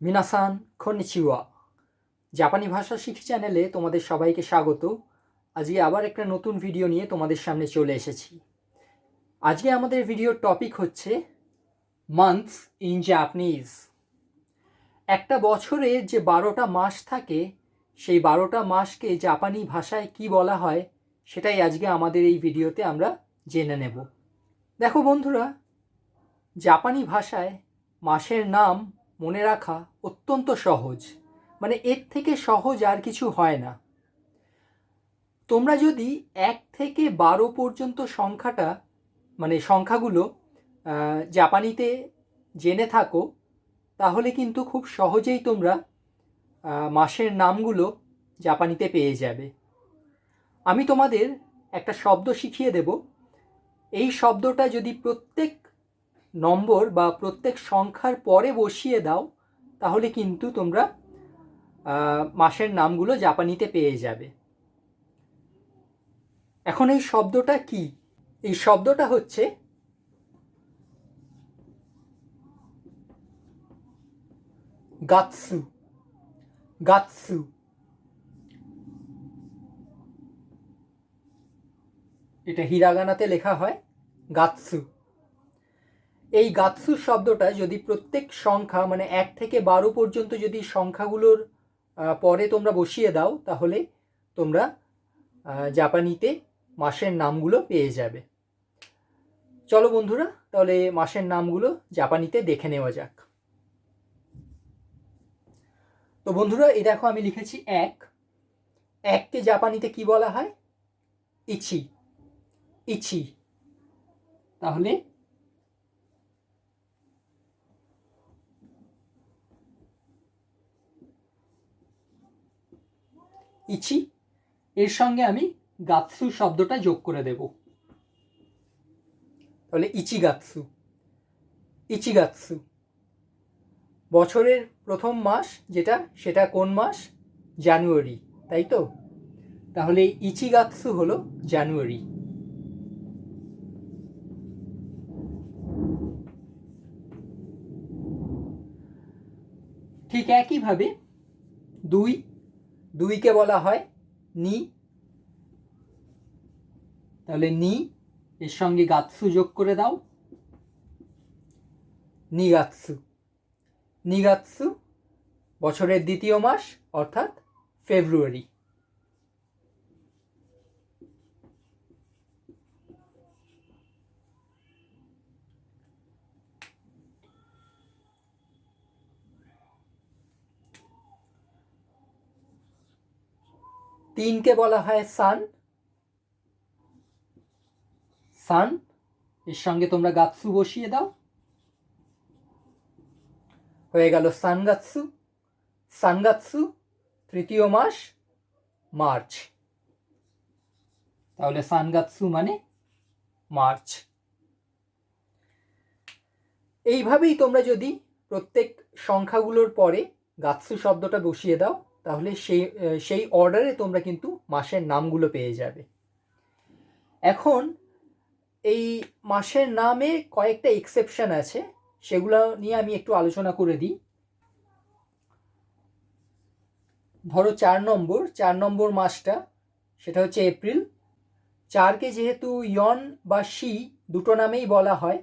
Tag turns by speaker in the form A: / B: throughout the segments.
A: মিনাসান খনিচিওয়া জাপানি ভাষা শিখি চ্যানেলে তোমাদের সবাইকে স্বাগত। আজকে আবার একটা নতুন ভিডিও নিয়ে তোমাদের সামনে চলে এসেছি। আজকে আমাদের ভিডিওর টপিক হচ্ছে মান্থস ইন জাপানিজ একটা বছরে যে বারোটা মাস থাকে, সেই বারোটা মাসকে জাপানি ভাষায় কি বলা হয়, সেটাই আজকে আমাদের এই ভিডিওতে আমরা জেনে নেব। দেখো বন্ধুরা জাপানি ভাষায় মাসের নাম মনে রাখা অত্যন্ত সহজ। মানে এর থেকে সহজ আর কিছু হয় না। তোমরা যদি এক থেকে বারো পর্যন্ত সংখ্যাটা মানে সংখ্যাগুলো জাপানিতে জেনে থাকো, তাহলে কিন্তু খুব সহজেই তোমরা মাসের নামগুলো জাপানিতে পেয়ে যাবে। আমি তোমাদের একটা শব্দ শিখিয়ে দেব। এই শব্দটা যদি প্রত্যেক নম্বর বা প্রত্যেক সংখ্যার পরে বসিয়ে দাও, তাহলে কিন্তু তোমরা মাসের নামগুলো জাপানিতে পেয়ে যাবে। এখন এই শব্দটা কি? এই শব্দটা হচ্ছে গাৎসু। গাৎসু। এটা হিরাগানাতে লেখা হয় গাৎসু। এই গাৎসু শব্দটা যদি প্রত্যেক সংখ্যা মানে এক থেকে বারো পর্যন্ত যদি সংখ্যাগুলোর পরে তোমরা বসিয়ে দাও, তাহলে তোমরা জাপানিতে মাসের নামগুলো পেয়ে যাবে। চলো বন্ধুরা, তাহলে মাসের নামগুলো জাপানিতে দেখে নেওয়া যাক। তো বন্ধুরা, এই দেখো আমি লিখেছি এক। এককে জাপানিতে কি বলা হয়? ইচি। ইচি। তাহলে ইচি এর সঙ্গে আমি গাৎসু শব্দটা যোগ করে দেব। তাহলে ইচি গাৎসু ইচি গাৎসু। বছরের প্রথম মাস যেটা, সেটা কোন মাস? জানুয়ারি, তাই তো? তাহলে ইচি গাৎসু হলো জানুয়ারি। ঠিক একইভাবে দুই দুইকে বলা হয় নি। তাহলে নি, এর সঙ্গে গাৎসু যোগ করে দাও। নিগাৎসু নিগাৎসু বছরের দ্বিতীয় মাস, অর্থাৎ ফেব্রুয়ারি। তিনকে বলা হয় সান সান এর সঙ্গে তোমরা গাৎসু বসিয়ে দাও। হয়ে গেল সানগাৎসু। সানগাৎসু তৃতীয় মাস মার্চ। তাহলে সানগাৎসু মানে মার্চ। এইভাবেই তোমরা যদি প্রত্যেক সংখ্যাগুলোর পরে গাৎসু শব্দটা বসিয়ে দাও তাহলে সেই সেই অর্ডারে তোমরা কিন্তু মাসের নামগুলো পেয়ে যাবে। এখন এই মাসের নামে কয়েকটা এক্সেপশন আছে, সেগুলো নিয়ে আমি একটু আলোচনা করে দিই। ধরো চার নম্বর চার নম্বর মাসটা, সেটা হচ্ছে এপ্রিল। চারকে যেহেতু ইয়ন বা শি দুটো নামেই বলা হয়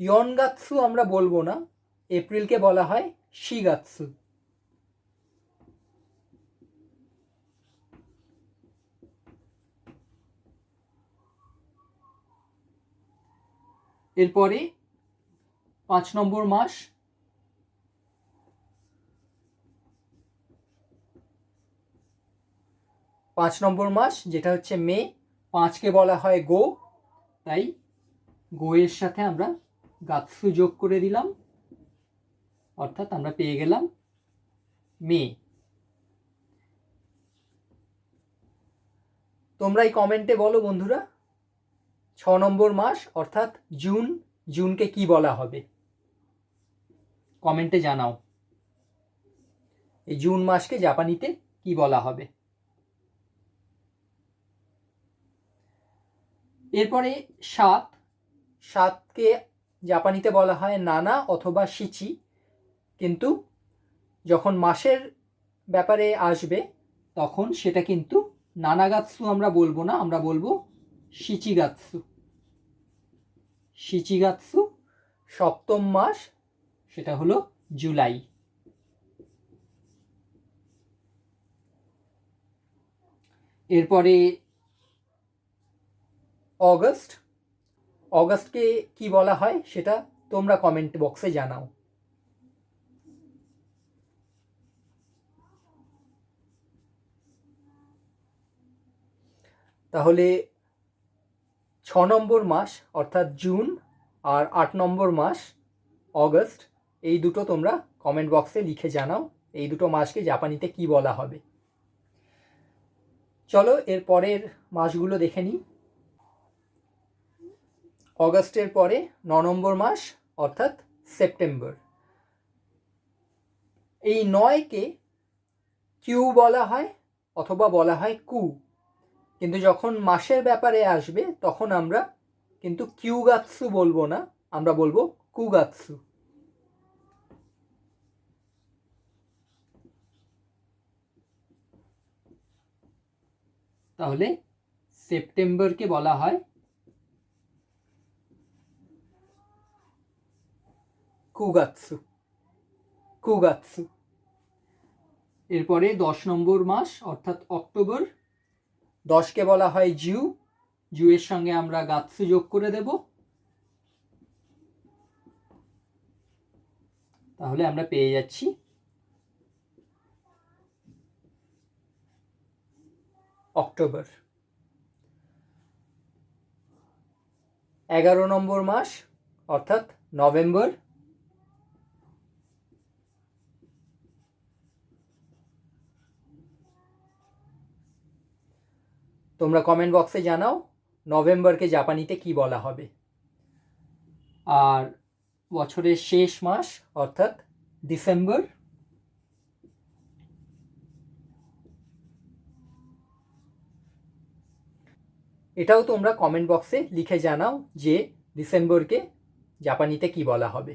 A: ইয়ন গাৎসু আমরা বলব না, এপ্রিলকে বলা হয় শি গাৎসু এরপরে পাঁচ নম্বর মাস। পাঁচ নম্বর মাস, যেটা হচ্ছে মে, পাঁচকে বলা হয় গো। তাই গো এর সাথে আমরা গাৎসু যোগ করে দিলাম। অর্থাৎ আমরা পেয়ে গেলাম মে। তোমরা এই কমেন্টে বলো বন্ধুরা ছ নম্বর মাস, অর্থাৎ জুন, জুনকে কি বলা হবে? কমেন্টে জানাও। এই জুন মাসকে জাপানিতে কি বলা হবে? এরপরে সাত। সাতকে জাপানিতে বলা হয় নানা অথবা সিচি কিন্তু যখন মাসের ব্যাপারে আসবে, তখন সেটা কিন্তু নানাগাৎসু আমরা বলব না, আমরা বলব শিচিগাৎসু শিচিগাৎসু সপ্তম মাস, সেটা হলো জুলাই। এরপরে অগস্ট। অগস্টকে কি বলা হয় সেটা তোমরা কমেন্ট বক্সে জানাও। তাহলে ছ নম্বর মাস, অর্থাৎ জুন আর আট নম্বর মাস, অগস্ট, এই দুটো তোমরা কমেন্ট বক্সে লিখে জানাও, এই দুটো মাসকে জাপানিতে কি বলা হবে। চলো এর পরের মাসগুলো দেখে নিই। অগস্টের পরে ন নম্বর মাস, অর্থাৎ সেপ্টেম্বর। এই নয়কে কিউ বলা হয়, অথবা বলা হয় কু। কিন্তু যখন মাসের ব্যাপারে আসবে, তখন আমরা কিন্তু কিউগাৎসু বলব না, আমরা বলব কুগাৎসু। তাহলে সেপ্টেম্বরকে বলা হয় কুগাৎসু কুগাৎসু। এরপরে দশ নম্বর মাস, অর্থাৎ অক্টোবর দশকে বলা হয় জিউ। জুয়ের সঙ্গে আমরা গাৎসু যোগ করে দেব। তাহলে আমরা পেয়ে যাচ্ছি। অক্টোবর। এগারো নম্বর মাস, অর্থাৎ নভেম্বর। তোমরা কমেন্ট বক্সে জানাও নভেম্বরকে জাপানিতে কি বলা হবে। আর বছরের শেষ মাস অর্থাৎ ডিসেম্বর। এটাও তোমরা কমেন্ট বক্সে লিখে জানাও যে ডিসেম্বরকে জাপানিতে কি বলা হবে।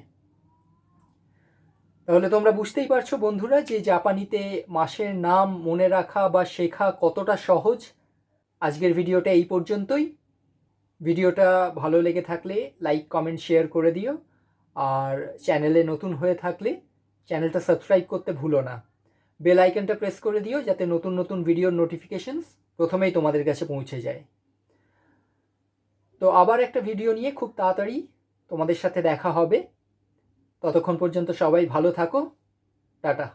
A: তাহলে তোমরা বুঝতেই পারছ বন্ধুরা যে জাপানিতে মাসের নাম মনে রাখা বা শেখা কতটা সহজ। আজকের ভিডিওটা এই পর্যন্তই। ভিডিওটা ভালো লেগে থাকলে লাইক, কমেন্ট, শেয়ার করে দিও। আর চ্যানেলে নতুন হয়ে থাকলে চ্যানেলটা সাবস্ক্রাইব করতে ভুলো না। বেল আইকনটা প্রেস করে দিও যাতে নতুন নতুন ভিডিওর নোটিফিকেশনস প্রথমেই তোমাদের কাছে পৌঁছে যায়। তো আবার একটা ভিডিও নিয়ে খুব তাড়াতাড়ি তোমাদের সাথে দেখা হবে। ততক্ষণ পর্যন্ত সবাই ভালো থাকো। টাটা।